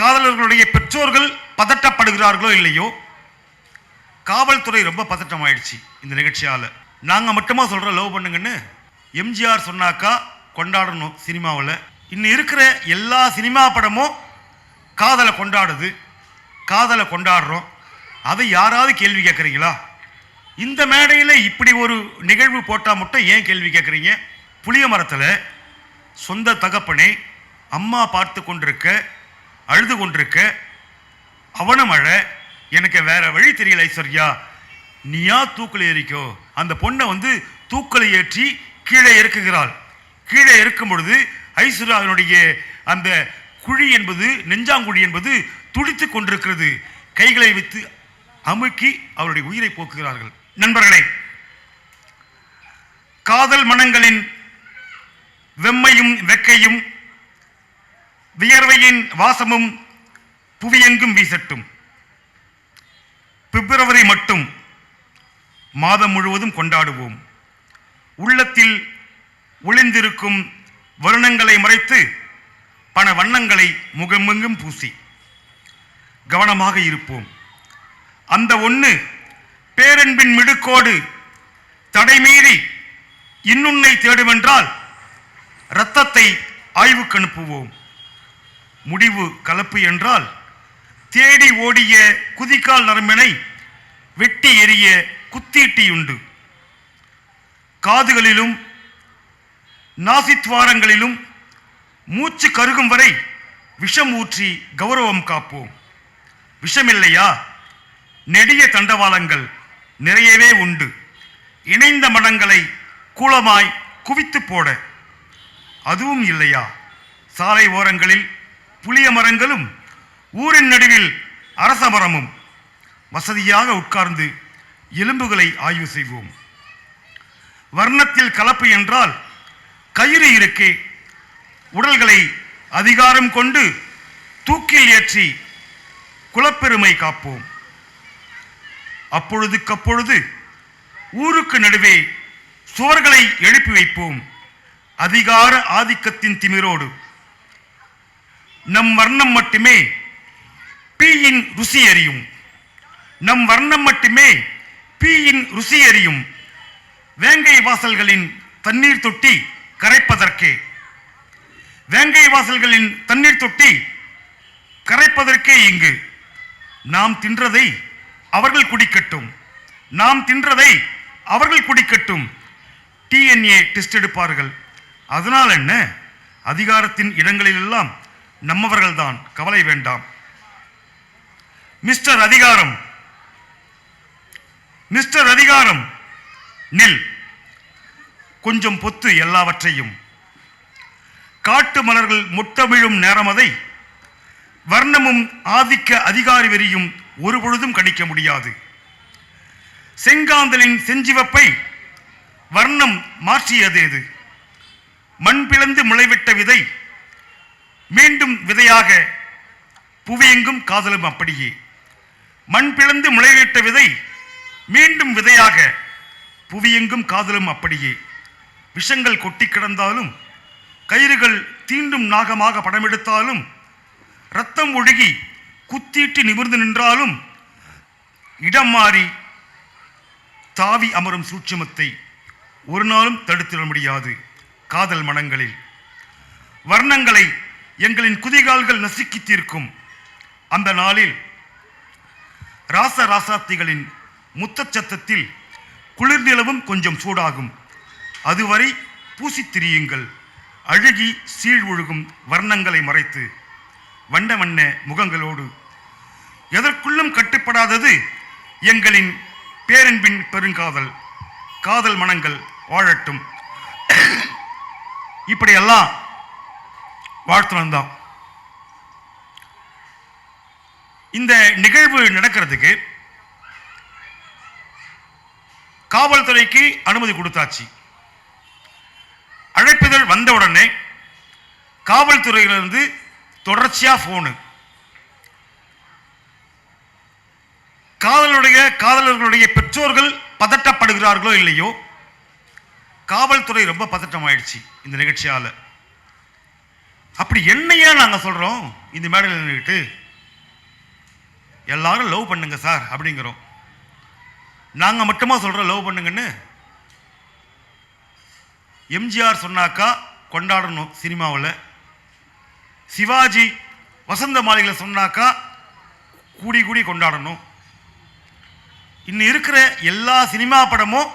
காதலர்களுடைய பெற்றோர்கள் பதட்டப்படுகிறார்களோ இல்லையோ காவல்துறை ரொம்ப பதட்டம் ஆயிடுச்சு இந்த நிகழ்ச்சியால். நாங்கள் மட்டுமா சொல்கிறோம் லவ் பண்ணுங்கன்னு? எம்ஜிஆர் சொன்னாக்கா கொண்டாடணும் சினிமாவில். இன்னும் இருக்கிற எல்லா சினிமா படமும் காதலை கொண்டாடுது. காதலை கொண்டாடுறோம். அதை யாராவது கேள்வி கேட்குறீங்களா? இந்த மேடையில் இப்படி ஒரு நிகழ்வு போட்டால் மட்டும் ஏன் கேள்வி கேட்குறீங்க? புளிய மரத்தில் சொந்த தகப்பனை அம்மா பார்த்து கொண்டிருக்க அழுது கொண்டிருக்க அவனும் அழ எனக்கு வேற வழி தெரியல ஐஸ்வர்யா. நீயா தூக்கில் ஏறிக்கோ. அந்த பொண்ணை வந்து தூக்கலை ஏற்றி கீழே இறக்குகிறாள். கீழே இருக்கும் பொழுது ஐஸ்வர்யாவினுடைய அந்த குழி என்பது நெஞ்சாங்குழி என்பது துடித்து கொண்டிருக்கிறது. கைகளை வைத்து அமுக்கி அவருடைய உயிரை போக்குகிறார்கள். நண்பர்களே காதல் மனங்களின் வெம்மையும் வெக்கையும் வியர்வையின் வாசமும் புவியெங்கும் வீசட்டும். பிப்ரவரி மட்டும் மாதம் முழுவதும் கொண்டாடுவோம். உள்ளத்தில் ஒளிந்திருக்கும் வருணங்களை மறைத்து பண வண்ணங்களை முகமெங்கும் பூசி கவனமாக இருப்போம். அந்த ஒன்று பேரன்பின் மிடுக்கோடு தடைமீறி இன்னுன்னை தேடுமென்றால் இரத்தத்தை ஆய்வுக்கு அனுப்புவோம். முடிவு கலப்பு என்றால் தேடி ஓடிய குதிக்கால் நரம்பினை வெட்டி எறிய குத்தீட்டியுண்டு. காதுகளிலும் நாசித்வாரங்களிலும் மூச்சு கருகும் வரை விஷம் ஊற்றி கௌரவம் காப்போம். விஷமில்லையா? நெடிய தண்டவாளங்கள் நிறையவே உண்டு. இணைந்த மடங்களை கூலமாய் குவித்து போட. அதுவும் இல்லையா? சாலை ஓரங்களில் புளிய மரங்களும் ஊரின் நடுவில் அரச மரமும் வசதியாக உட்கார்ந்து எலும்புகளை ஆய்வு செய்வோம். வர்ணத்தில் கலப்பு என்றால் கயிறு இருக்கே உடல்களை அதிகாரம் கொண்டு தூக்கில் ஏற்றி குலப்பெருமை காப்போம். அப்பொழுதுக்கப்பொழுது ஊருக்கு நடுவே சுவர்களை எழுப்பி வைப்போம். அதிகார ஆதிக்கத்தின் திமிரோடு நம் வர்ணம் மட்டுமே பீயின் ருசி அறியும். நம் வர்ணம் மட்டுமே பீயின் ருசி அறியும். வேங்கை வாசல்களின் தண்ணீர் தொட்டி கரைப்பதற்கே. வேங்கை வாசல்களின் தண்ணீர் தொட்டி கரைப்பதற்கே இங்கு. நாம் தின்றதை அவர்கள் குடிக்கட்டும். நாம் தின்றதை அவர்கள் குடிக்கட்டும். டிஎன்ஏ டெஸ்ட் எடுப்பார்கள். அதனால் என்ன? அதிகாரத்தின் இடங்களிலெல்லாம் நம்மவர்கள்தான். கவலை வேண்டாம். மிஸ்டர் அதிகாரம். மிஸ்டர் அதிகாரம். நில். கொஞ்சம் பொத்து எல்லாவற்றையும். காட்டு மலர்கள் முட்டமிழும் நேரமதை வர்ணமும் ஆதிக்க அதிகாரி வெறியும் ஒரு பொழுதும் கணிக்க முடியாது. செங்காந்தலின் செஞ்சிவப்பை வர்ணம் மாற்றியதேது. மண் பிளந்து முளைவிட்ட விதை மீண்டும் விதையாக புவியெங்கும் காதலும் அப்படியே. மண் பிளந்து முளைவிட்ட விதை மீண்டும் விதையாக புவியெங்கும் காதலும் அப்படியே. விஷங்கள் கொட்டி கிடந்தாலும் கயிறுகள் தீண்டும் நாகமாக படமெடுத்தாலும் ரத்தம் ஒழுகி குத்தீட்டு நிமிர்ந்து நின்றாலும் இடம் மாறி தாவி அமரும் சூட்சுமத்தை ஒரு நாளும் தடுத்திட முடியாது. காதல் மனங்களில் வர்ணங்களை எங்களின் குதிகால்கள் நசுக்கி தீர்க்கும். அந்த நாளில் ராச ராசாத்திகளின் முத்தச்சத்தத்தில் சத்தத்தில் குளிர் நிலவும் கொஞ்சம் சூடாகும். அதுவரை பூசி திரியுங்கள். அழுகி சீழ் ஒழுகும் வர்ணங்களை மறைத்து வண்ண வண்ண முகங்களோடு. எதற்குள்ளும் கட்டுப்படாதது எங்களின் பேரன்பின் பெருங்காதல். காதல் மனங்கள் வாழட்டும். இப்படியெல்லாம் வாழ்த்து தான் இந்த நிகழ்வு நடக்கிறதுக்கு காவல்துறைக்கு அனுமதி கொடுத்தாச்சு. அழைப்புதல் வந்த உடனே காவல்துறையிலிருந்து தொடர்ச்சியாக ஃபோனு காதலுடைய காதலர்களுடைய பெற்றோர்கள் பதட்டப்படுகிறார்களோ இல்லையோ காவல்துறை ரொம்ப பதட்டம் ஆயிடுச்சு இந்த நிகழ்ச்சியால். அப்படி என்னையா நாங்கள் சொல்கிறோம் இந்த மேடையில் நின்றுக்கிட்டு எல்லாரும் லவ் பண்ணுங்க சார் அப்படிங்கிறோம். நாங்கள் மட்டுமா சொல்கிறோம் லவ் பண்ணுங்கன்னு? எம்ஜிஆர் சொன்னாக்கா கொண்டாடணும் சினிமாவில். சிவாஜி வசந்த மாளிகையில் சொன்னாக்கா கூடி கூடி கொண்டாடணும். இன்னும் இருக்கிற எல்லா சினிமா படமும்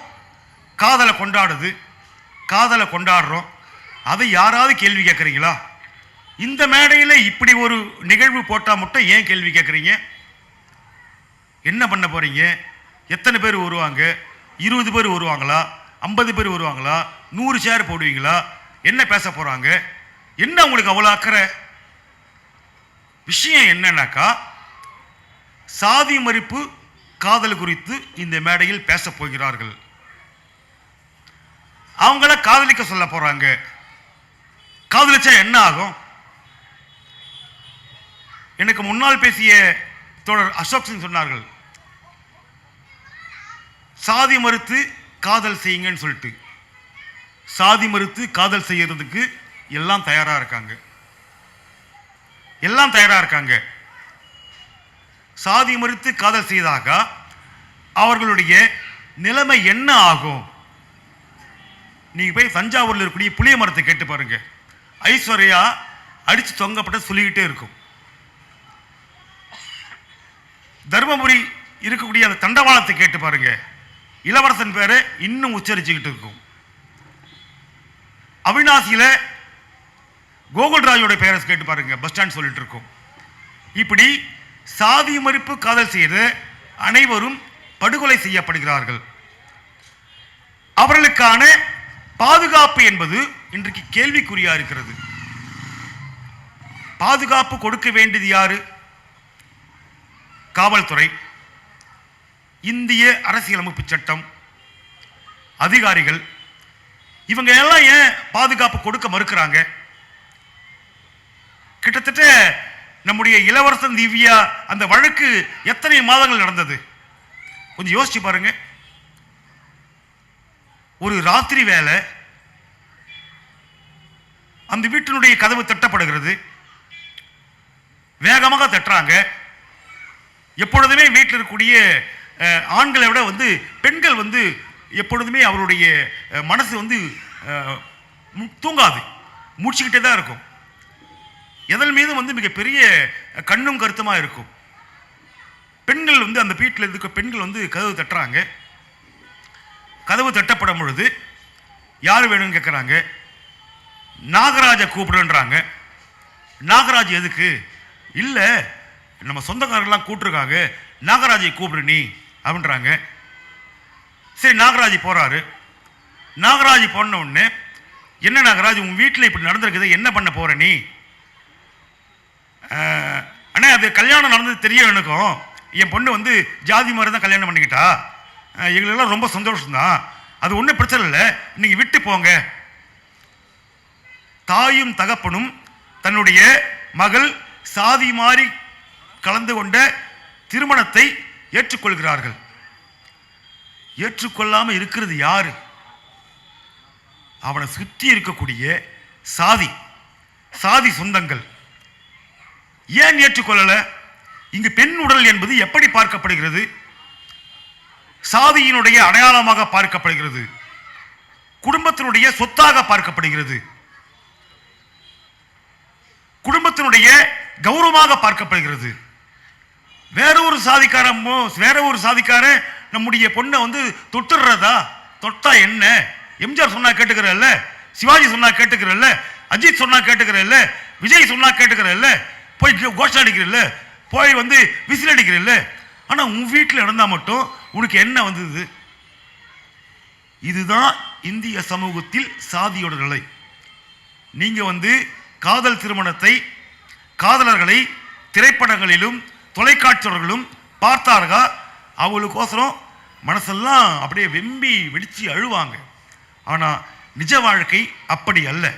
காதலை கொண்டாடுது. காதலை கொண்டாடுறோம். அதை யாராவது கேள்வி கேட்குறீங்களா? இந்த மேடையில் இப்படி ஒரு நிகழ்வு போட்டால் மட்டும் ஏன் கேள்வி கேட்குறீங்க என்ன பண்ண போகிறீங்க எத்தனை பேர் வருவாங்க? இருபது பேர் வருவாங்களா? ஐம்பது பேர் வருவாங்களா? நூறு சேர் போடுவீங்களா? என்ன பேச போகிறாங்க என்ன உங்களுக்கு அவ்வளோ அக்கறை? விஷயம் என்னன்னாக்கா சாதி மறுப்பு காதல் குறித்து இந்த மேடையில் பேசப் போகிறார்கள். அவங்கள காதலிக்க சொல்ல போகிறாங்க காதலிச்சா என்ன ஆகும்? எனக்கு முன்னால் பேசிய தோழர் அசோக் சிங் சொன்னார்கள் சாதி மறுத்து காதல் செய்யுங்கன்னு சொல்லிட்டு. சாதி மறுத்து காதல் செய்யறதுக்கு எல்லாம் தயாராக இருக்காங்க. எல்லாம் தயாராக இருக்காங்க. சாதி மறுத்து காதல் செய்தாக அவர்களுடைய நிலைமை என்ன ஆகும்? நீங்கள் போய் தஞ்சாவூரில் இருக்கக்கூடிய புளிய மரத்தை கேட்டு பாருங்கள் ஐஸ்வர்யா அடித்து தொங்கப்பட்ட சொல்லிக்கிட்டே இருக்கும். தர்மபுரி இருக்கக்கூடிய அந்த தண்டவாளத்தை கேட்டு பாருங்க. இளவரசன் பேரை இன்னும் உச்சரிச்சுக்கிட்டு இருக்கும். அவிநாசியில் கோகுல்ராஜோட பேரை கேட்டு பாருங்க பஸ் ஸ்டாண்ட் சொல்லிட்டு இருக்கும். இப்படி சாதி மறுப்பு காதல் செய்து அனைவரும் படுகொலை செய்யப்படுகிறார்கள். அவர்களுக்கான பாதுகாப்பு என்பது இன்றைக்கு கேள்விக்குறியா இருக்கிறது. பாதுகாப்பு கொடுக்க வேண்டியது யாரு? காவல்துறை இந்திய அரசியலமைப்பு சட்டம் அதிகாரிகள் இவங்க எல்லாம் ஏன் பாதுகாப்பு கொடுக்க மறுக்கிறாங்க? கிட்டத்தட்ட நம்முடைய இளவரசன் திவ்யா அந்த வழக்கு எத்தனை மாதங்கள் நடந்தது? கொஞ்சம் யோசிச்சு பாருங்க. ஒரு ராத்திரி வேலை அந்த வீட்டினுடைய கதவு தட்டப்படுகிறது. வேகமாக தட்டுறாங்க. எப்பொழுதுமே வீட்டில் இருக்கக்கூடிய ஆண்களை விட வந்து பெண்கள் வந்து எப்பொழுதுமே அவருடைய மனசு வந்து தூங்காது. முடிச்சுக்கிட்டே தான் இருக்கும். எதன் மீதும் வந்து மிகப்பெரிய கண்ணும் கருத்துமாக இருக்கும். பெண்கள் வந்து அந்த வீட்டில் இருக்க பெண்கள் வந்து கதவு தட்டுறாங்க. கதவு தட்டப்படும் பொழுது யார் வேணும்னு கேட்குறாங்க நாகராஜை கூப்பிடுன்றாங்க. நாகராஜ் எதுக்கு? இல்லை நம்ம சொந்தக்காரர்கள்லாம் கூப்பிட்ருக்காங்க நாகராஜை கூப்பிடு நீ அப்படின்றாங்க. சரி நாகராஜ் போகிறாரு நாகராஜ் போன உடனே என்ன நாகராஜ் உன் வீட்டில் இப்படி நடந்திருக்குது என்ன பண்ண போகிற நீ? அண்ணே அது கல்யாணம் நடந்தது தெரியும் எனக்கும். என் பொண்ணு வந்து ஜாதி மாதிரி தான் கல்யாணம் பண்ணிக்கிட்டா. எங்களுக்கெல்லாம் ரொம்ப சந்தோஷம்தான். அது ஒன்றும் பிரச்சனை இல்லை. நீங்கள் விட்டு போங்க. தாயும் தகப்பனும் தன்னுடைய மகள் சாதி மாறி கலந்து கொண்ட திருமணத்தை ஏற்றுக்கொள்கிறார்கள். ஏற்றுக்கொள்ளாமல் இருக்கிறது யாரு? அவனை சுற்றி இருக்கக்கூடிய சாதி சாதி சொந்தங்கள். ஏன் ஏற்றுக்கொள்ளலை? இங்கு பெண் உடல் என்பது எப்படி பார்க்கப்படுகிறது? சாதியினுடைய அடையாளமாக பார்க்கப்படுகிறது. குடும்பத்தினுடைய சொத்தாக பார்க்கப்படுகிறது. குடும்பத்தினுடைய கௌரவமாக பார்க்கப்படுகிறது. வேற ஒரு சாதிக்காரமோ வேற ஒரு சாதிக்காரன் நம்முடைய பொண்ணை வந்து தொட்டுடுறதா தொட்டா என்ன? எம்ஜிஆர் சொன்னா கேட்டுக்கிறல்ல சிவாஜி சொன்னா கேட்டுக்கிறல்ல அஜித் சொன்னா கேட்டுக்கிறல்ல விஜய் சொன்னா கேட்டுக்கிறல்ல போய் கோஷம் அடிக்கிறல்ல போய் வந்து விசில் அடிக்கிறல்ல. ஆனால் உன் வீட்டில் நடந்தால் மட்டும் உனக்கு என்ன வந்தது? இதுதான் இந்திய சமூகத்தில் சாதியோட நிலை. நீங்கள் வந்து காதல் திருமணத்தை காதலர்களை திரைப்படங்களிலும் தொலைக்காட்சியவர்களும் பார்த்தார்களா. அவங்களுக்கோசரம் மனசெல்லாம் அப்படியே வெம்பி வெடித்து அழுவாங்க. ஆனால் நிஜ வாழ்க்கை அப்படி அல்ல.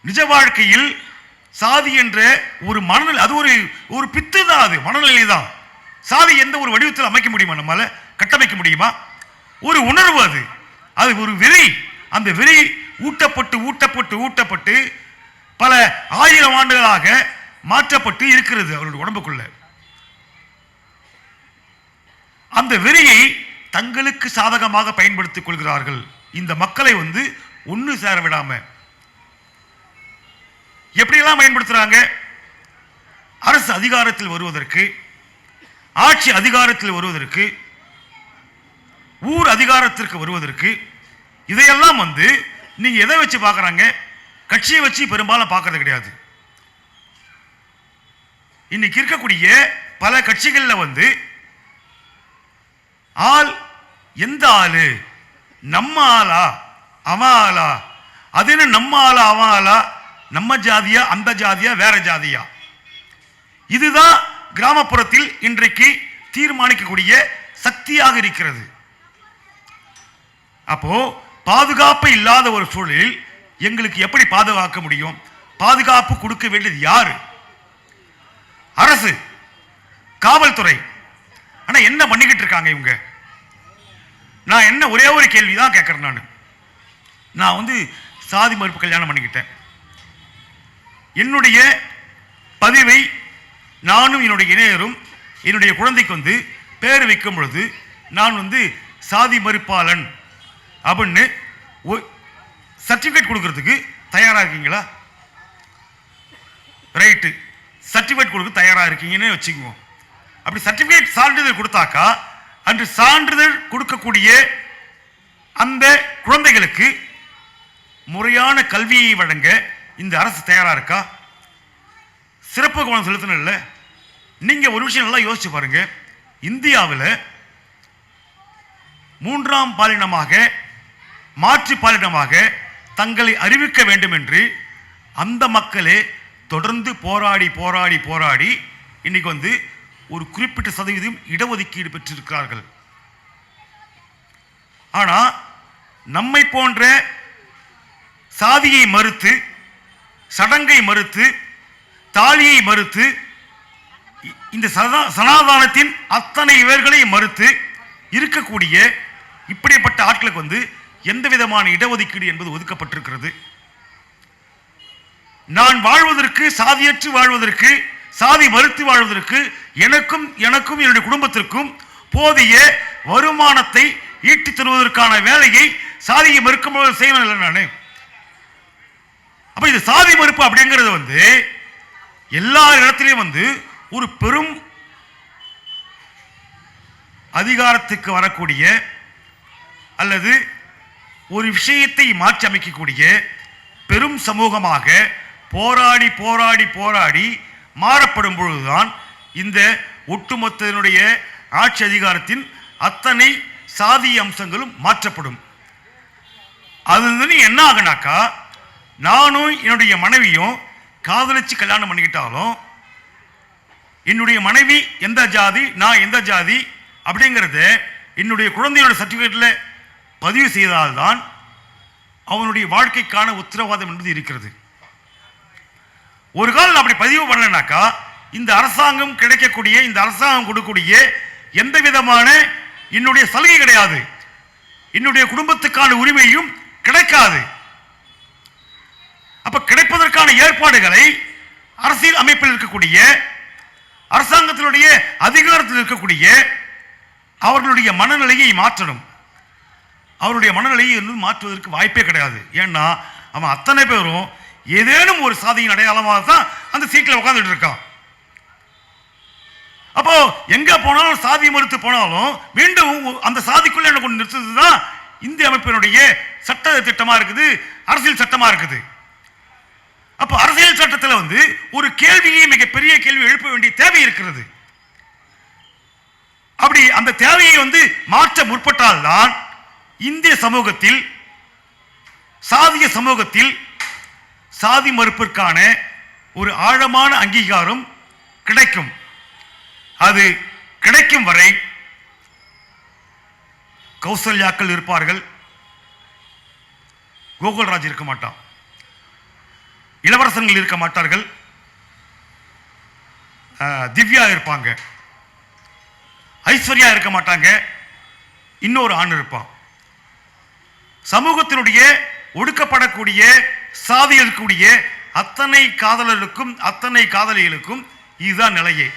நிஜ வாழ்க்கையில் சாதி என்ற ஒரு மனநிலை அது ஒரு ஒரு பித்து தான் அது மனநிலை தான் சாதி எந்த ஒரு வடிவத்தில் அமைக்க முடியுமா நம்மளால் கட்டமைக்க முடியுமா? ஒரு உணர்வு அது. அது ஒரு விதை. அந்த விதை ஊட்டப்பட்டு ஊட்டப்பட்டு ஊட்டப்பட்டு பல ஆயிரம் ஆண்டுகளாக மாற்றப்பட்டு இருக்கிறது அவருடைய உடம்புக்குள்ள. அந்த வெறியை தங்களுக்கு சாதகமாக பயன்படுத்திக் கொள்கிறார்கள். இந்த மக்களை வந்து ஒன்று சேர விடாம. எப்படியெல்லாம் பயன்படுத்துறாங்க? அரசு அதிகாரத்தில் வருவதற்கு ஆட்சி அதிகாரத்தில் வருவதற்கு ஊர் அதிகாரத்திற்கு வருவதற்கு இதையெல்லாம் வந்து நீங்க எதை வச்சு பார்க்குறாங்க? கட்சியை வச்சு பெரும்பாலும் பார்க்கறது கிடையாது. இன்னைக்கு இருக்கக்கூடிய பல கட்சிகளில் வந்து ஆள் எந்த ஆளு? நம்ம ஆளா? அவன் ஆளா? அது என்ன நம்ம ஆளா அவன் ஆளா? நம்ம ஜாதியா அந்த ஜாதியா வேற ஜாதியா? இதுதான் கிராமப்புறத்தில் இன்றைக்கு தீர்மானிக்கக்கூடிய சக்தியாக இருக்கிறது. அப்போ பாதுகாப்பு இல்லாத ஒரு சூழலில் எங்களுக்கு எப்படி பாதுகாக்க முடியும்? பாதுகாப்பு கொடுக்க வேண்டியது யாரு? அரசு காவல்துறை. ஆனா என்ன பண்ணிக்கிட்டு இருக்காங்க இவங்க? நான் என்ன ஒரே ஒரு கேள்வி தான் கேட்கறேன் நான். நான் வந்து சாதி மறுப்பு கல்யாணம் பண்ணிக்கிட்டேன். என்னுடைய பதிவை நானும் என்னுடைய இணையரும் என்னுடைய குழந்தைக்கு வந்து பேர் வைக்கும் பொழுது நான் வந்து சாதி மறுப்பாளன் அப்படின்னு சர்டிஃபிகேட் கொடுக்கறதுக்கு தயாராக இருக்கீங்களா? ரைட்டு சர்டிஃபிகேட் கொடுக்க தயாராக இருக்கீங்கன்னு வச்சுக்குவோம். அப்படி சர்டிஃபிகேட் சான்றிதழ் கொடுத்தாக்கா அன்று சான்றிதழ் கொடுக்கக்கூடிய அந்த குழந்தைகளுக்கு முறையான கல்வியை வழங்க இந்த அரசு தயாராக இருக்கா? சிறப்பு கவனம் செலுத்தணும்ல நீங்கள் ஒரு விஷயம் நல்லா யோசிச்சு பாருங்க. இந்தியாவில் மூன்றாம் பாலினமாக மாற்று பாலினமாக தங்களை அறிவிக்க வேண்டும் என்று அந்த மக்களே தொடர்ந்து போராடி போராடி போராடி இன்னைக்கு வந்து ஒரு குறிப்பிட்ட சதவீதம் இடஒதுக்கீடு பெற்றிருக்கிறார்கள். ஆனால் நம்மை போன்ற சாதியை மறுத்து சடங்கை மறுத்து தாலியை மறுத்து இந்த சதா- சனாதானத்தின் அத்தனை இவர்களை மறுத்து இருக்கக்கூடிய இப்படிப்பட்ட ஆட்களுக்கு வந்து எந்த விதமான இடஒதுக்கீடு என்பது ஒதுக்கப்பட்டிருக்கிறது. நான் வாழ்வதற்கு சாதியற்று வாழ்வதற்கு சாதி மறுத்து வாழ்வதற்கு எனக்கும் எனக்கும் என்னுடைய குடும்பத்திற்கும் போதிய வருமானத்தை ஈட்டித் தருவதற்கான வேலையை சாதியை மறுக்கும்போது செய்வேன் இல்லை நான்? அப்போ இது சாதி மறுப்பு அப்படிங்கிறது வந்து எல்லா இடத்துலையும் வந்து ஒரு பெரும் அதிகாரத்துக்கு வரக்கூடிய அல்லது ஒரு விஷயத்தை மாற்றி அமைக்கக்கூடிய பெரும் சமூகமாக போராடி போராடி போராடி மாறப்படும் பொழுதுதான் இந்த ஒட்டுமொத்தனுடைய ஆட்சி அதிகாரத்தின் அத்தனை சாதி அம்சங்களும் மாற்றப்படும். அது வந்து என்ன ஆகுனாக்கா நானும் என்னுடைய மனைவியும் காதலிச்சு கல்யாணம் பண்ணிக்கிட்டாலும் என்னுடைய மனைவி எந்த ஜாதி நான் எந்த ஜாதி அப்படிங்கிறத என்னுடைய குழந்தையோட சர்டிஃபிகேட்டில் பதிவு செய்தால்தான் அவனுடைய வாழ்க்கைக்கான உத்தரவாதம் என்பது இருக்கிறது. ஒரு காலம் அப்படி பதிவு பண்ணலனாக்கா இந்த அரசாங்கம் கிடைக்கக்கூடிய இந்த அரசாங்கம் கொடுக்கக்கூடிய எந்த விதமான என்னுடைய சலுகை கிடையாது. என்னுடைய குடும்பத்துக்கான உரிமையும் கிடைக்காது. அப்ப கிடைப்பதற்கான ஏற்பாடுகளை அரசியல் அமைப்பில் இருக்கக்கூடிய அரசாங்கத்தினுடைய அதிகாரத்தில் இருக்கக்கூடிய அவர்களுடைய மனநிலையை மாற்றணும். அவருடைய மனநிலையை மாற்றுவதற்கு வாய்ப்பே கிடையாது. ஏன்னா அவன் அத்தனை பேரும் ஏதேனும் ஒரு சாதியின் அடையாளமாக தான் அந்த சீட்டில் உட்காந்துட்டு இருக்கான் அப்போ எங்க போனாலும் சாதி மறுத்து போனாலும் மீண்டும் அந்த சாதிக்குள்ள என்ன கொண்டு நிறுத்துறது தான் இந்திய அமைப்பினுடைய சட்ட திட்டமா இருக்குது அரசியல் சட்டமா இருக்குது. அப்போ அரசியல் சட்டத்தில் வந்து ஒரு கேள்வியை மிகப்பெரிய கேள்வி எழுப்ப வேண்டிய தேவை இருக்கிறது. அப்படி அந்த தேவையை வந்து மாற்ற முற்பட்டால்தான் இந்திய சமூகத்தில் சாதிய சமூகத்தில் சாதி மறுப்பிற்கான ஒரு ஆழமான அங்கீகாரம் கிடைக்கும். அது கிடைக்கும் வரை கௌசல்யாக்கள் இருப்பார்கள். கோகுல்ராஜ் இருக்க மாட்டான். இளவரசர்கள் இருக்க மாட்டார்கள். திவ்யா இருப்பாங்க. ஐஸ்வர்யா இருக்க மாட்டாங்க. இன்னொரு ஆண் இருப்பான். சமூகத்தினுடைய ஒடுக்கப்படக்கூடிய சாதி இருக்கக்கூடிய அத்தனை காதலர்களுக்கும் அத்தனை காதலிகளுக்கும் இதுதான் நிலையே.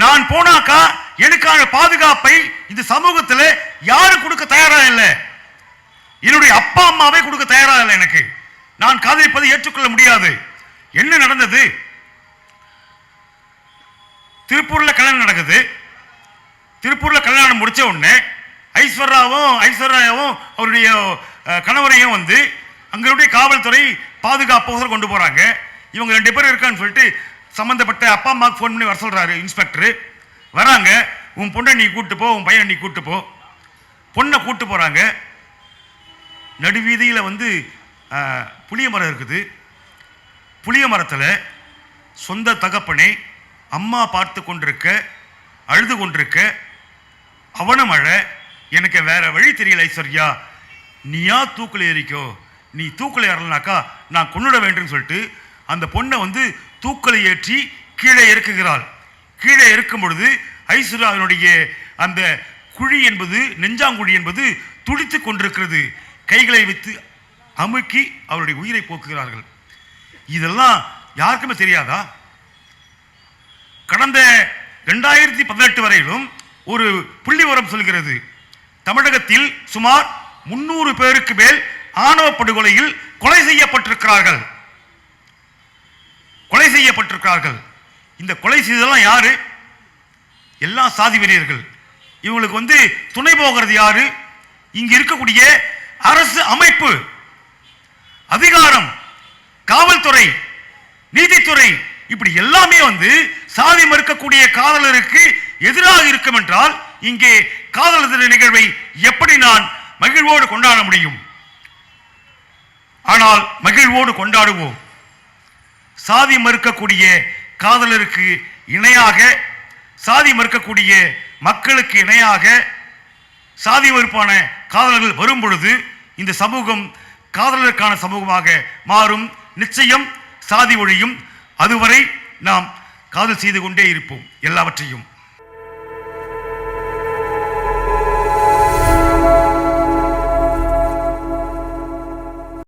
நான் போனாக்கா எனக்கான பாதுகாப்பை இந்த சமூகத்தில் யாரும் கொடுக்க தயாரா இல்லை. என்னுடைய அப்பா அம்மாவே கொடுக்க தயாரா இல்லை எனக்கு. நான் காதலிப்பதை ஏற்றுக்கொள்ள முடியாது. என்ன நடந்தது? திருப்பூர்ல கல்யாணம் நடக்குது. திருப்பூர்ல கல்யாணம் முடிச்ச உடனே ஐஸ்வர்யாவும் ஐஸ்வர்யாவும் அவருடைய கணவரையும் வந்து அங்களுடைய காவல்துறை பாதுகாப்பு கொண்டு போகிறாங்க இவங்க ரெண்டு பேரும் இருக்கான்னு சொல்லிட்டு சம்மந்தப்பட்ட அப்பா அம்மாவுக்கு ஃபோன் பண்ணி வர சொல்கிறாரு இன்ஸ்பெக்டர் வராங்க. உன் பொண்ணை நீ கூப்பிட்டு போ உன் பையனை நீ கூட்டு போ. பொண்ணை கூட்டு போகிறாங்க நடுவீதியில் வந்து புளிய மரம் இருக்குது. புளிய மரத்தில் சொந்த தகப்பனை அம்மா பார்த்து கொண்டிருக்க அழுது கொண்டிருக்க அவனும் அழ எனக்கு வேற வழி தெரியல ஐஸ்வர்யா. நீயா தூக்கில் ஏறிக்கோ. நீ தூக்கலை ஏறலனாக்கா நான் கொன்னுட வேண்டும் சொல்லிட்டு அந்த பொண்ணை வந்து தூக்கலை ஏற்றி கீழே இறக்குகிறாள். கீழே இருக்கும் பொழுது ஐஸ்வர்யாவினுடைய அந்த குழி என்பது நெஞ்சாங்குழி என்பது துடித்து கொண்டிருக்கிறது. கைகளை வைத்து அமுக்கி அவருடைய உயிரை போக்குகிறார்கள். இதெல்லாம் யாருக்குமே தெரியாதா? கடந்த ரெண்டாயிரத்தி பதினெட்டு வரையிலும் ஒரு புள்ளிவரம் சொல்கிறது. தமிழகத்தில் சுமார் முன்னூறு பேருக்கு மேல் ஆணவ படுகொலையில் கொலை செய்யப்பட்டிருக்கிறார்கள். கொலை செய்யப்பட்டிருக்கிறார்கள். இந்த கொலை செய்ததெல்லாம் யாரு? எல்லாம் சாதி வெறியர்கள் இவங்களுக்கு வந்து துணை போகிறது யாரு? இங்க இருக்கக்கூடிய அரசு அமைப்பு அதிகாரம் காவல்துறை நீதித்துறை இப்படி எல்லாமே வந்து சாதி மறுக்கக்கூடிய காதலருக்கு எதிராக இருக்கும் என்றால் இங்கே காதலர் நிகழ்வை எப்படி நான் மகிழ்வோடு கொண்டாட முடியும்? ஆனால் மகிழ்வோடு கொண்டாடுவோம். சாதி மறுக்கக்கூடிய காதலருக்கு இணையாக சாதி மறுக்கக்கூடிய மக்களுக்கு இணையாக சாதி மறுப்பான காதலர்கள் வரும் பொழுது இந்த சமூகம் காதலருக்கான சமூகமாக மாறும். நிச்சயம் சாதி ஒழியும். அதுவரை நாம் காதல் செய்து கொண்டே இருப்போம். எல்லாவற்றையும்.